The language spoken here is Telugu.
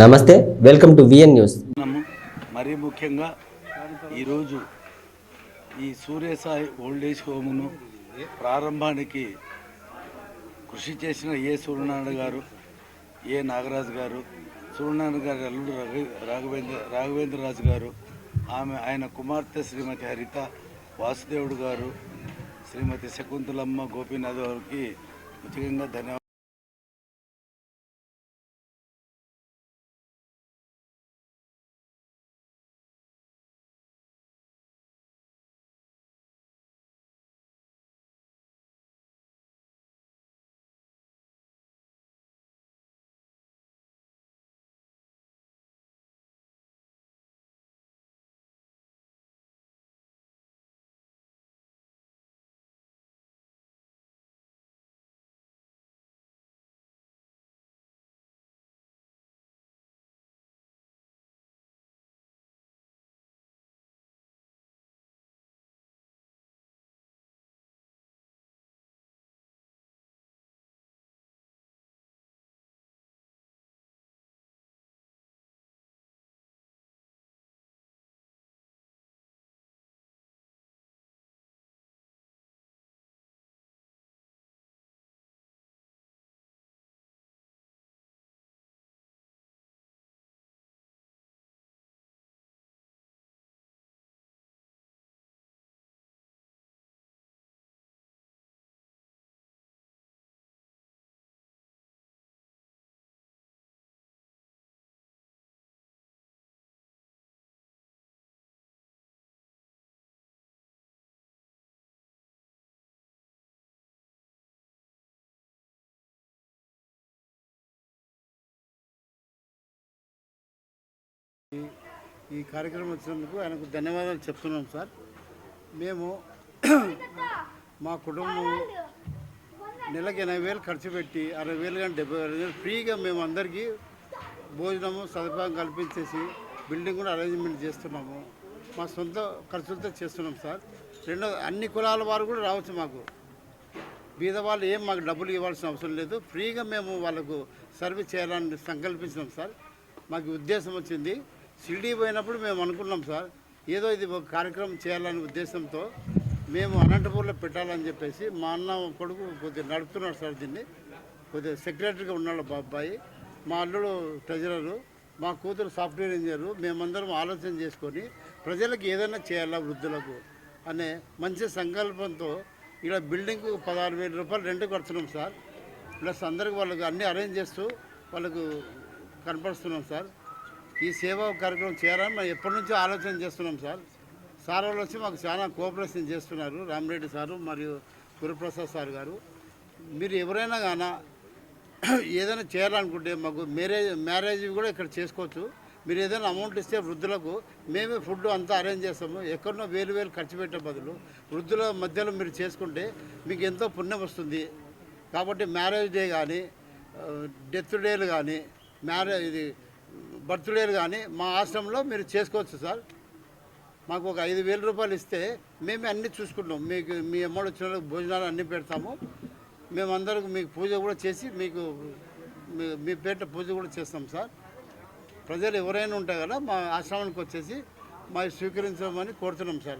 నమస్తే వెల్కమ్ టు విఎన్ న్యూస్. మరీ ముఖ్యంగా ఈరోజు ఈ సూర్యసాయి ఓల్డేజ్ హోమ్ను ప్రారంభానికి కృషి చేసిన ఏ సూర్యనారాయణ గారు ఏ నాగరాజు గారు సూర్యనారాయణ గారి అల్లుడు రాఘవేంద్ర రాఘవేంద్రరాజు గారు ఆమె ఆయన కుమార్తె శ్రీమతి హరిత వాసుదేవుడు గారు శ్రీమతి శకుంతలమ్మ గోపీనాథ్ గారికి ముఖ్యంగా ధన్యవాదాలు ఈ కార్యక్రమం వచ్చినందుకు ఆయనకు ధన్యవాదాలు చెప్తున్నాం సార్. మేము మా కుటుంబం నెలకి ఎనభై వేలు ఖర్చు పెట్టి అరవై వేలు కానీ డెబ్బై వేలు కానీ ఫ్రీగా మేము అందరికీ భోజనము సదుపాయం కల్పించేసి బిల్డింగ్ కూడా అరేంజ్మెంట్ చేస్తున్నాము. మా సొంత ఖర్చులతో చేస్తున్నాం సార్. రెండో అన్ని కులాల వారు కూడా రావచ్చు మాకు. బీద వాళ్ళు ఏం మాకు డబ్బులు ఇవ్వాల్సిన అవసరం లేదు. ఫ్రీగా మేము వాళ్ళకు సర్వీస్ చేయాలని సంకల్పించినాం సార్. మాకు ఉద్దేశం వచ్చింది. షిరిడీ పోయినప్పుడు మేము అనుకున్నాం సార్ ఏదో ఇది ఒక కార్యక్రమం చేయాలనే ఉద్దేశంతో మేము అనంతపూర్లో పెట్టాలని చెప్పేసి మా అన్న కొడుకు కొద్దిగా నడుపుతున్నాడు సార్ దీన్ని. కొద్దిగా సెక్రటరీగా ఉన్నాడు అబ్బాయి మా అల్లుడు ట్రెజరరు మా కూతురు సాఫ్ట్వేర్ ఇంజనీరు మేమందరం ఆలోచన చేసుకొని ప్రజలకు ఏదైనా చేయాలా వృద్ధులకు అనే మంచి సంకల్పంతో ఇలా బిల్డింగ్ పదహారు వేల రూపాయలు రెంట్ కడుతున్నాం సార్. ప్లస్ అందరికి వాళ్ళకి అన్నీ అరేంజ్ చేస్తూ వాళ్ళకు కనపరుస్తున్నాం సార్. ఈ సేవా కార్యక్రమం చేయాలని మేము ఎప్పటి నుంచో ఆలోచన చేస్తున్నాం సార్. సార్ వాళ్ళు వచ్చి మాకు చాలా కోఆపరేషన్ చేస్తున్నారు. రామరెడ్డి సారు మరియు గురుప్రసాద్ సార్ గారు. మీరు ఎవరైనా కానీ ఏదైనా చేయాలనుకుంటే మాకు మ్యారేజ్ మ్యారేజ్ కూడా ఇక్కడ చేసుకోవచ్చు. మీరు ఏదైనా అమౌంట్ ఇస్తే వృద్ధులకు మేమే ఫుడ్ అంతా అరేంజ్ చేస్తాము. ఎక్కడనో వేలు వేలు ఖర్చు పెట్టే బదులు వృద్ధుల మధ్యలో మీరు చేసుకుంటే మీకు ఎంతో పుణ్యం వస్తుంది. కాబట్టి మ్యారేజ్ డే కానీ డెత్ డేలు కానీ మ్యారేజ్ ఇది బర్త్డేలు కానీ మా ఆశ్రమంలో మీరు చేసుకోవచ్చు సార్. మాకు ఒక ఐదు వేల రూపాయలు ఇస్తే మేమే అన్నీ చూసుకుంటాం. మీకు మీ అమ్మడు వచ్చిన వాళ్ళకి భోజనాలు అన్నీ పెడతాము. మేమందరం మీకు పూజ కూడా చేసి మీకు మీ- పేట పూజ కూడా చేస్తాం సార్. ప్రజలు ఎవరైనా ఉంటాయి కదా మా ఆశ్రమానికి వచ్చేసి మా స్వీకరించమని కోరుతున్నాం సార్.